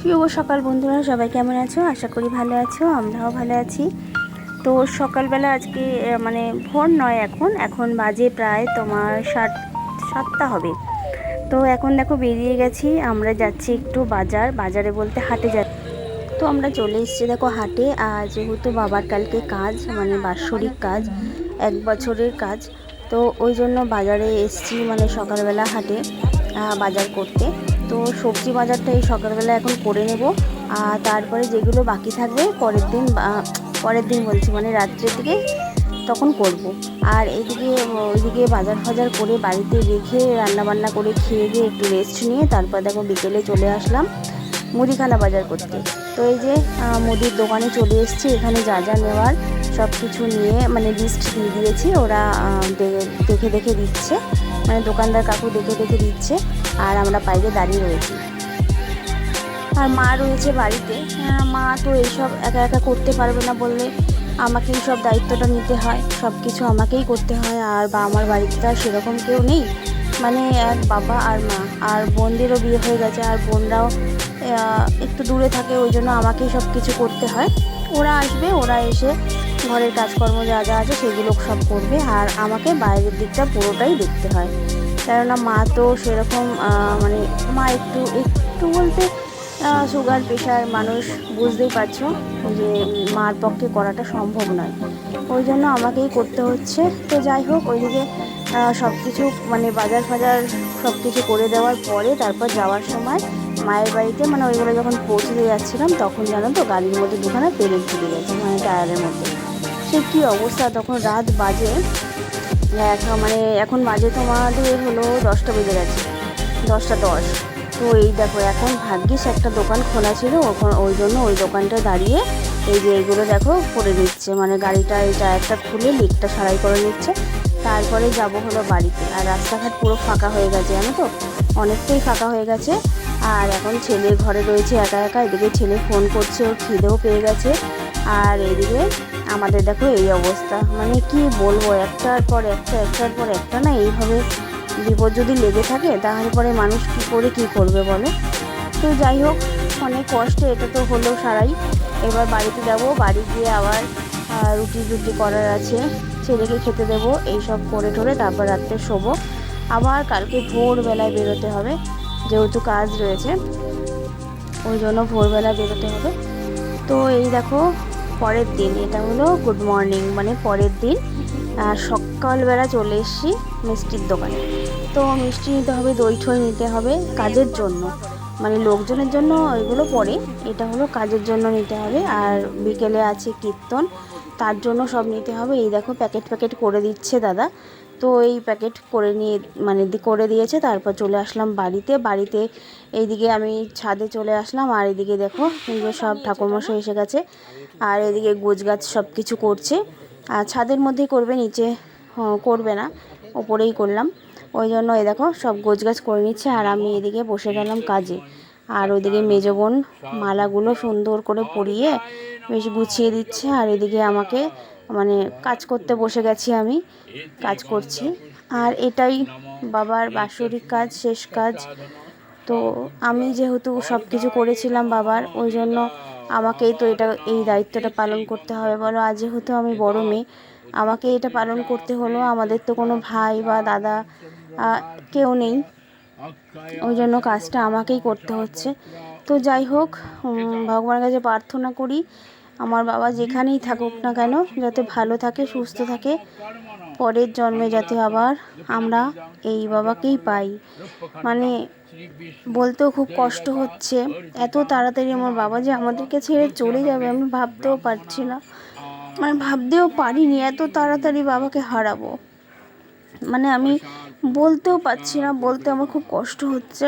শুভ সকাল বন্ধুরা, সবাই কেমন আছো? আশা করি ভালো আছো, আমরাও ভালো আছি। তো সকালবেলা আজকে মানে ভোর নয় এখন এখন বাজে প্রায় তোমার সাত, সাতটা হবে। তো এখন দেখো বেরিয়ে গেছি, আমরা যাচ্ছি একটু বাজার, বাজারে বলতে হাটে যা তো আমরা চলে এসেছি দেখো হাটে, আর যেহেতু বাবার কালকে কাজ মানে বাৎসরিক কাজ, এক বছরের কাজ, তো ওই জন্য বাজারে এসছি মানে সকালবেলা হাটে বাজার করতে। তো সবজি বাজারটা এই সকালবেলা এখন করে নেব। আর তারপরে যেগুলো বাকি থাকবে পরের দিন পরের দিন বলছি মানে রাত্রের দিকে তখন করব। আর এইদিকে, ওইদিকে বাজার ফাজার করে বাড়িতে রেখে রান্নাবান্না করে খেয়ে দিয়ে একটু রেস্ট নিয়ে তারপর দেখো বিকেলে চলে আসলাম মুদিখানা বাজার করতে। তো এই যে মুদির দোকানে চলে এসেছি, এখানে যা যা নেওয়ার সব কিছু নিয়ে মানে লিস্ট দিয়ে দিয়েছি, ওরা দেখে দেখে দিচ্ছে। মানে দোকানদার কাকু দেখে দেখে দিচ্ছে আর আমরা বাইরে দাঁড়িয়ে রয়েছি। আর মা রয়েছে বাড়িতে। আহ, মা তো এইসব একা একা করতে পারবে না বললে আমাকেই সব দায়িত্বটা নিতে হয় সব কিছু আমাকেই করতে হয় আর বা আমার বাড়িতে তো আর সেরকম কেউ নেই। মানে এক বাবা আর মা আর বোনদেরও বিয়ে হয়ে গেছে আর বোনরাও একটু দূরে থাকে ওই জন্য আমাকেই সব কিছু করতে হয়। ওরা আসবে, ওরা এসে ঘরের কাজকর্ম যা যা আছে সেগুলো সব করবে আর আমাকে বাইরের দিকটা পুরোটাই দেখতে হয়। কেননা মা তো সেরকম মানে মা একটু একটু বলতে সুগার প্রেশার মানুষ বুঝতেই পারছ যে মার পক্ষে করাটা সম্ভব নয়। ওই জন্য আমাকেই করতে হচ্ছে। তো যাই হোক, ওইদিকে সব কিছু মানে বাজার ফাজার সব কিছু করে দেওয়ার পরে তারপর যাওয়ার সময় মায়ের বাড়িতে মানে ওইগুলো যখন পৌঁছে দিয়ে যাচ্ছিলাম, তখন জানো তো গাড়ির মধ্যে দুখানে পেরেক ঢুকে গেছে মানে টায়ারের মধ্যে। সে কী অবস্থা? তখন রাত বাজে। এখন মানে এখন বাজে তোমাদের হলো দশটা বেজে গেছে, দশটা দশ। তো এই দেখো, এখন ভাগ্যিস একটা দোকান খোলা ছিল, ওখান- ওই জন্য ওই দোকানটা দাঁড়িয়ে এই যে এইগুলো দেখো করে দিচ্ছে মানে গাড়িটা, এই টায়ারটা খুলে লিকটা সারাই করে নিচ্ছে। তারপরে যাব হলো বাড়িতে। আর রাস্তাঘাট পুরো ফাঁকা হয়ে গেছে, জানো তো? অনেকটাই ফাঁকা হয়ে গেছে। আর এখন ছেলে ঘরে রয়েছে একা একা, এদিকে ছেলে ফোন করছে, ওর খিদেও পেয়ে গেছে। আর এদিকে আমাদের দেখো এই অবস্থা। মানে কি বলব, একটার পর একটা, একটার পর একটা না এইভাবে বিপদ যদি লেগে থাকে, তাহলে পরে মানুষ কী করে, কী করবে বলো? তো যাই হোক, অনেক কষ্ট এটা তো হলো সারাই। এবার বাড়িতে যাব, বাড়ি গিয়ে আবার রুটি রুটি করার আছে। ছেলেকে খেতে দেবো, এইসব করে টোরে তারপর রাত্রে শোবো। আবার কালকে ভোরবেলায় বেরোতে হবে। যেহেতু কাজ রয়েছে, ওই জন্য ভোরবেলা বেরোতে হবে। তো এই দেখো, পরের দিন, এটা হলো গুড মর্নিং মানে পরের দিন সকালবেলা চলে এসেছি মিষ্টির দোকানে। তো মিষ্টি নিতে হবে, দই ঠই নিতে হবে কাজের জন্য। মানে লোকজনের জন্য ওইগুলো পরে, এটা হলো কাজের জন্য নিতে হবে। আর বিকেলে আছে কীর্তন, তার জন্য সব নিতে হবে। এই দেখো, প্যাকেট প্যাকেট করে দিচ্ছে দাদা। তো এই প্যাকেট করে নিয়ে মানে করে দিয়েছে। তারপর চলে আসলাম বাড়িতে। বাড়িতে এইদিকে আমি ছাদে চলে আসলাম। আর এদিকে দেখো সব ঠাকুরমশাই এসে গেছে। আর এদিকে গোছ গাছ সব কিছু করছে। আর ছাদের মধ্যেই করবে, নিচে করবে না। ওপরেই করলাম। ওই জন্য এই দেখো, সব গোছ গাছ করে নিচ্ছে। আর আমি এদিকে বসে গেলাম কাজে। আর ওইদিকে মেজো বোন মালাগুলো সুন্দর করে পরিয়ে বেশ গুছিয়ে দিচ্ছে। আর এদিকে আমাকে মানে কাজ করতে বসে গেছি আমি, কাজ করছি। আর এটাই বাবার বাৎসরিক কাজ, শেষ কাজ। তো আমি যেহেতু সব কিছু করেছিলাম বাবার, ওই জন্য আমাকেই তো এটা, এই দায়িত্বটা পালন করতে হবে বলো। আজ যেহেতু আমি বড় মেয়ে, আমাকে এটা পালন করতে হলো। আমাদের তো কোনো ভাই বা দাদা কেউ নেই। ওই জন্য কাজটা আমাকেই করতে হচ্ছে। তো যাই হোক ভগবানের কাছে প্রার্থনা করি আমার বাবা যেখানেই থাকুক না কেন, যাতে ভালো থাকে, সুস্থ থাকে, পরের জন্মে যাতে আবার আমরা এই বাবাকেই পাই। মানে বলতেও খুব কষ্ট হচ্ছে, এত তাড়াতাড়ি আমার বাবা যে আমাদেরকে ছেড়ে চলে যাবে আমি ভাবতেও পারছি না। মানে ভাবতেও পারিনি এত তাড়াতাড়ি বাবাকে হারাবো। মানে আমি বলতেও পারছি না, বলতে আমার খুব কষ্ট হচ্ছে।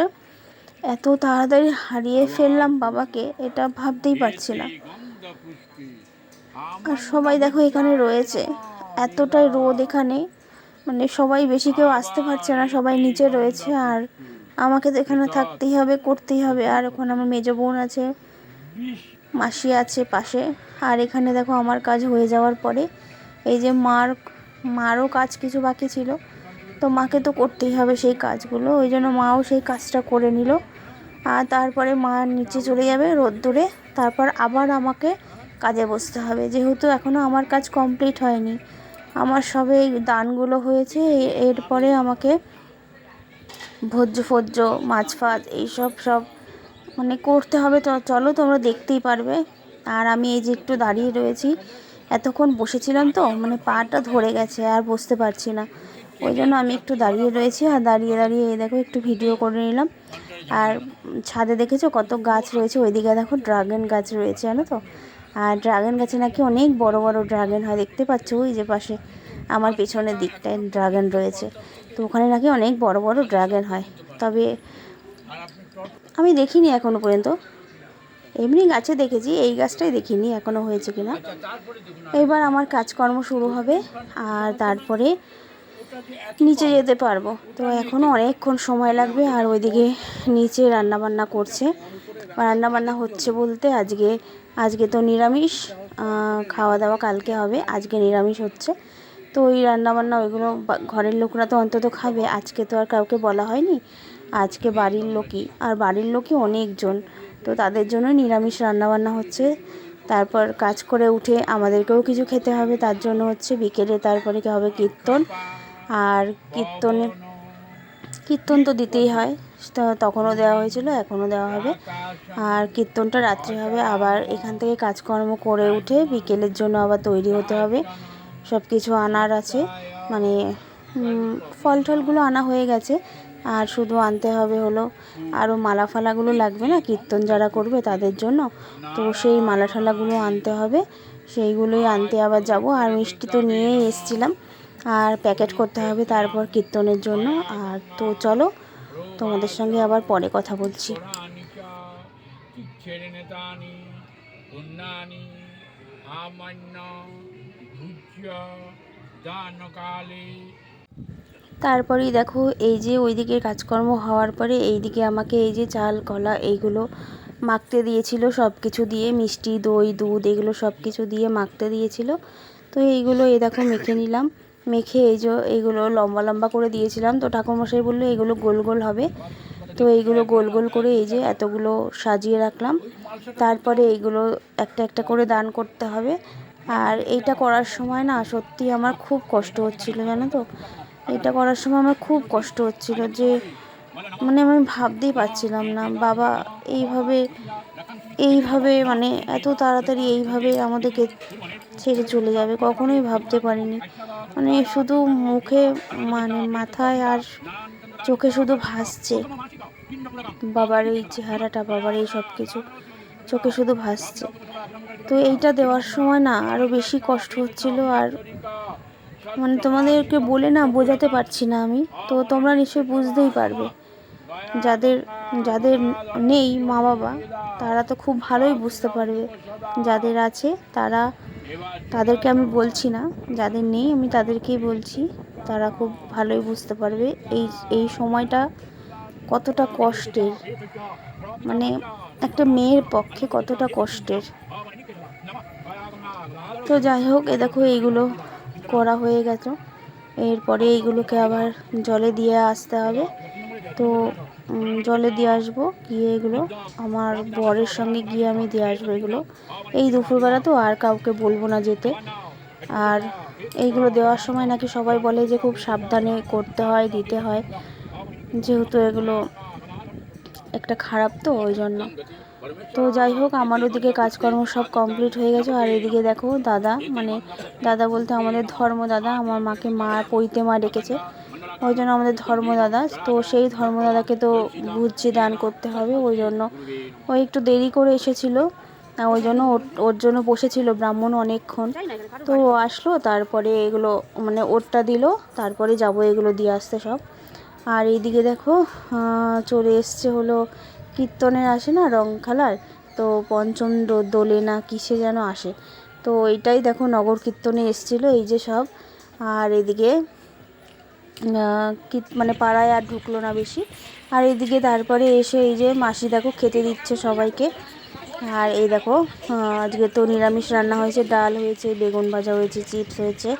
এত তাড়াতাড়ি হারিয়ে ফেললাম বাবাকে, এটা ভাবতেই পারছি না। আর সবাই দেখো এখানে রয়েছে। এতটাই রোদ এখানে। মানে সবাই বেশি কেউ আসতে পারছে না, সবাই নিচে রয়েছে। আর আমাকে তো এখানে থাকতেই হবে, করতেই হবে। আর ওখানে আমার মেজো বোন আছে, মাসি আছে পাশে। আর এখানে দেখো আমার কাজ হয়ে যাওয়ার পরে এই যে মার, মারও কাজ কিছু বাকি ছিল। তো মাকে তো করতেই হবে সেই কাজগুলো। ওই জন্য মাও সেই কাজটা করে নিল। আর তারপরে মা নিচে চলে যাবে রোদ্দুরে। তারপর আবার আমাকে কাজে বসতে হবে। যেহেতু এখনও আমার কাজ কমপ্লিট হয়নি। আমার সবে দানগুলো হয়েছে, এরপরে আমাকে ভোজ্য ফোজ্য, মাছ ফাজ এইসব সব মানে করতে হবে। তো চলো তোমরা দেখতেই পারবে। আর আমি এই যে একটু দাঁড়িয়ে রয়েছি, এতক্ষণ বসেছিলাম তো মানে পাটা ধরে গেছে, আর বসতে পারছি না। ওই জন্য আমি একটু দাঁড়িয়ে রয়েছি, আর দাঁড়িয়ে দাঁড়িয়ে এই দেখো একটু ভিডিও করে নিলাম। আর ছাদে দেখেছ কত গাছ রয়েছে? ওইদিকে দেখো ড্রাগন গাছ রয়েছে, জানো তো? আর ড্রাগন গাছে নাকি অনেক বড় বড় ড্রাগন হয়, দেখতে পাচ্ছ? ওই যে পাশে আমার পেছনের দিকটায় ড্রাগন রয়েছে। তো ওখানে নাকি অনেক বড় বড় ড্রাগন হয়। তবে আমি দেখিনি এখনও পর্যন্ত। এমনি গাছে দেখেছি, এই গাছটাই দেখিনি এখনও হয়েছে কিনা। এবার আমার কাজকর্ম শুরু হবে আর তারপরে নিচে যেতে পারব। তো এখনও অনেকক্ষণ সময় লাগবে আর ওইদিকে নিচে রান্নাবান্না করছে। রান্নাবান্না হচ্ছে বলতে আজকে আজকে তো নিরামিষ খাওয়া দাওয়া কালকে হবে, আজকে নিরামিষ হচ্ছে। তো ওই রান্নাবান্না ওইগুলো ঘরের লোকরা তো অন্তত খাবে, আজকে তো আর কাউকে বলা হয়নি। আজকে বাড়ির লোকই, আর বাড়ির লোকই অনেকজন, তো তাদের জন্য নিরামিষ রান্নাবান্না হচ্ছে। তারপর কাজ করে উঠে আমাদেরকেও কিছু খেতে হবে, তার জন্য হচ্ছে বিকেলে তারপরে কী হবে কীর্তন। আর কীর্তনে কীর্তন তো দিতেই হয়। তখনও দেওয়া হয়েছিল, এখনও দেওয়া হবে। আর কীর্তনটা রাত্রে হবে, আবার এখান থেকে কাজকর্ম করে উঠে বিকেলের জন্য আবার তৈরি হতে হবে। সব কিছু আনার আছে মানে ফল টলগুলো আনা হয়ে গেছে, আর শুধু আনতে হবে হলো, আরও মালা ফালাগুলো লাগবে না, কীর্তন যারা করবে তাদের জন্য, তো সেই মালা ঠালাগুলো আনতে হবে। সেইগুলোই আনতে আবার যাব, আর মিষ্টি তো নিয়েই এসছিলাম, আর প্যাকেট করতে হবে তারপর কীর্তনের জন্য। আর তো চলো তোমাদের সঙ্গে আবার পরে কথা বলছি। তারপরেই দেখো, এই যে ওইদিকে কাজকর্ম হওয়ার পরে এইদিকে আমাকে এই যে চাল, কলা এইগুলো মাখতে দিয়েছিল সব কিছু দিয়ে মিষ্টি, দই, দুধ এগুলো সব কিছু দিয়ে মাখতে দিয়েছিল। তো এইগুলো এ দেখো মেখে নিলাম। মেখে এই যে এইগুলো লম্বা লম্বা করে দিয়েছিলাম। তো ঠাকুরমশাই বলল, এগুলো গোল গোল হবে। তো এইগুলো গোল গোল করে এই যে এতগুলো সাজিয়ে রাখলাম। তারপরে এইগুলো একটা একটা করে দান করতে হবে। আর এইটা করার সময় না সত্যি আমার খুব কষ্ট হচ্ছিল, জানো তো? এটা করার সময় আমার খুব কষ্ট হচ্ছিল যে মানে আমি ভাবতেই পারছিলাম না, বাবা, এইভাবে এইভাবে মানে এত তাড়াতাড়ি এইভাবে আমাদেরকে ছেড়ে চলে যাবে, কখনোই ভাবতে পারিনি। মানে শুধু মুখে মানে মাথায় আর চোখে শুধু ভাসছে। বাবার এই চেহারাটা, বাবার এই সব কিছু চোখে শুধু ভাসছে। তো এইটা দেওয়ার সময় না আরও বেশি কষ্ট হচ্ছিল আর মানে তোমাদেরকে বলে না, বোঝাতে পারছি না আমি। তো তোমরা নিশ্চয়ই বুঝতেই পারবে। যাদের যাদের নেই মা বাবা তারা তো খুব ভালোই বুঝতে পারবে। যাদের আছে, তারা তাদেরকে আমি বলছি না, যাদের নেই আমি তাদেরকেই বলছি, তারা খুব ভালোই বুঝতে পারবে এই এই সময়টা কতটা কষ্টের। মানে একটা মেয়ের পক্ষে কতটা কষ্টের। তো যাই হোক, এ দেখো এইগুলো করা হয়ে গেছে। এরপরে এইগুলোকে আবার জলে দিয়ে আসতে হবে। তো জলে দিয়ে আসব, গিয়ে এগুলো আমার বরের সঙ্গে গিয়ে আমি দিয়ে আসব এগুলো। এই দুপুরবেলা তো আর কাউকে বলব না যেতে। আর এইগুলো দেওয়ার সময় নাকি সবাই বলে যে খুব সাবধানে করতে হয়, দিতে হয়। যেহেতু এগুলো একটা খারাপ তো, ওই জন্য। তো যাই হোক, আমার ওদিকে কাজকর্ম সব কমপ্লিট হয়ে গেছে। আর এদিকে দেখো দাদা মানে দাদা বলতে আমাদের ধর্ম দাদা, আমার মাকে মা, পৈতে মা ডেকেছে। ওই জন্য আমাদের ধর্মদাদা। তো সেই ধর্মদাদাকে তো বুঝছি দান করতে হবে, ওই জন্য। ও একটু দেরি করে এসেছিল ওই জন্য ওর- জন্য বসেছিল ব্রাহ্মণ অনেকক্ষণ। তো আসলো, তারপরে এগুলো মানে ওরটা দিল, তারপরে যাব এগুলো দিয়ে আসতে সব। আর এইদিকে দেখো চলে এসছে হলো কীর্তনের আসে না, রং খেলার? তো পঞ্চম দোলে না কিসে যেন আসে। তো এইটাই দেখো নগর কীর্তনে এসছিল, এই যে সব। আর এদিকে কীর্ত- মানে পাড়ায় আর ঢুকলো না বেশি। আর এদিকে তারপরে এসে এই যে মাসি দেখো খেতে দিচ্ছে সবাইকে। আর এই দেখো আজকে তো নিরামিষ রান্না হয়েছে, ডাল হয়েছে, বেগুন ভাজা হয়েছে, চিপস হয়েছে।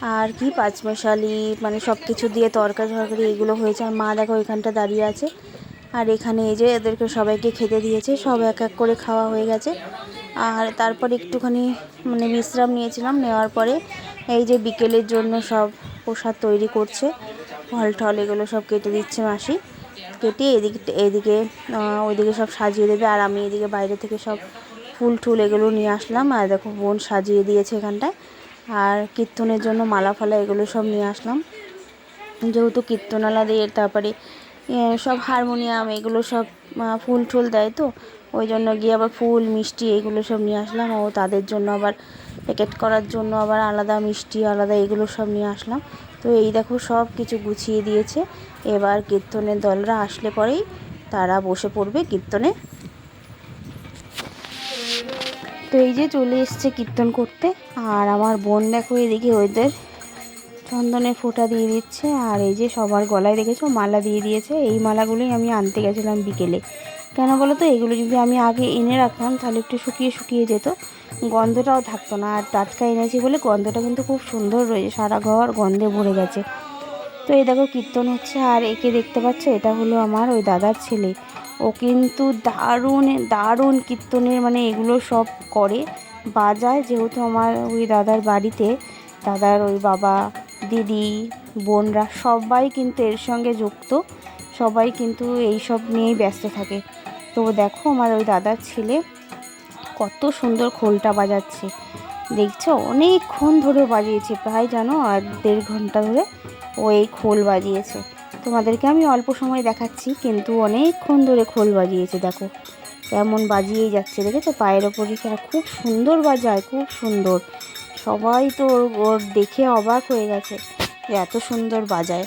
আর কি পাঁচমেশালি মানে সব কিছু দিয়ে তরকারি টরকারি এগুলো হয়েছে। আর মা দেখো এখানটা দাঁড়িয়ে আছে। আর এখানে এই যে এদেরকে সবাইকে খেতে দিয়েছে, সব এক এক করে খাওয়া হয়ে গেছে। আর তারপর একটুখানি মানে বিশ্রাম নিয়েছিলাম, নেওয়ার পরে এই যে বিকেলের জন্য সব প্রসাদ তৈরি করছে। ফল টল এগুলো সব কেটে দিচ্ছে মাসি। কেটে এদিকে এদিকে ওইদিকে সব সাজিয়ে দেবে। আর আমি এদিকে বাইরে থেকে সব ফুল টুল এগুলো নিয়ে আসলাম। আর দেখো বোন সাজিয়ে দিয়েছে এখানটায়। আর কীর্তনের জন্য মালা ফালা এগুলো সব নিয়ে আসলাম। যেহেতু কীর্তনালা দিয়ে তারপরে সব হারমোনিয়াম এগুলো সব ফুল টুল দেয় তো। ওই জন্য গিয়ে আবার ফুল, মিষ্টি এগুলো সব নিয়ে আসলাম। ও তাদের জন্য আবার প্যাকেট করার জন্য আবার আলাদা মিষ্টি, আলাদা এগুলো সব নিয়ে আসলাম। তো এই দেখো সব কিছু গুছিয়ে দিয়েছে। এবার কীর্তনের দলরা আসলে পরেই তারা বসে পড়বে কীর্তনে। তো এই যে চলে এসছে কীর্তন করতে, আর আমার বোন দেখো এদিকে ওদের চন্দনের ফোঁটা দিয়ে দিচ্ছে, আর এই যে সবার গলায় দেখেছ, মালা দিয়ে দিয়েছে। এই মালাগুলোই আমি আনতে গেছিলাম বিকেলে। কেন বলো তো? এগুলো যদি আমি আগে এনে রাখতাম, তাহলে একটু শুকিয়ে শুকিয়ে যেত। গন্ধটাও থাকতো না, আর টাটকা এনেছি বলে গন্ধটা কিন্তু খুব সুন্দর রয়েছে, সারা ঘর গন্ধে ভরে গেছে। তো এই দেখো কীর্তন হচ্ছে, আর একে দেখতে পাচ্ছ, এটা হলো আমার ওই দাদার ছেলে। ও কিন্তু দারুণ দারুণ কীর্তনের মানে এগুলো সব করে, বাজায় যেহেতু আমার ওই দাদার বাড়িতে। দাদার ওই বাবা, দিদি, বোনরা সবাই কিন্তু এর সঙ্গে যুক্ত, সবাই কিন্তু এই সব নিয়েই ব্যস্ত থাকে। তো দেখো আমার ওই দাদার ছেলে কত সুন্দর খোলটা বাজাচ্ছে। দেখছ? অনেকক্ষণ ধরে বাজিয়েছে, প্রায় জানো এক দেড় ঘণ্টা ধরে ও এই খোল বাজিয়েছে। তোমাদেরকে আমি অল্প সময় দেখাচ্ছি, কিন্তু অনেকক্ষণ ধরে খোল বাজিয়েছে, দেখো। কেমন বাজিয়েই যাচ্ছে, দেখেছ? পায়ের ওপরে আর খুব সুন্দর বাজায়, খুব সুন্দর। সবাই তো ওর ওর দেখে অবাক হয়ে গেছে এত সুন্দর বাজায়।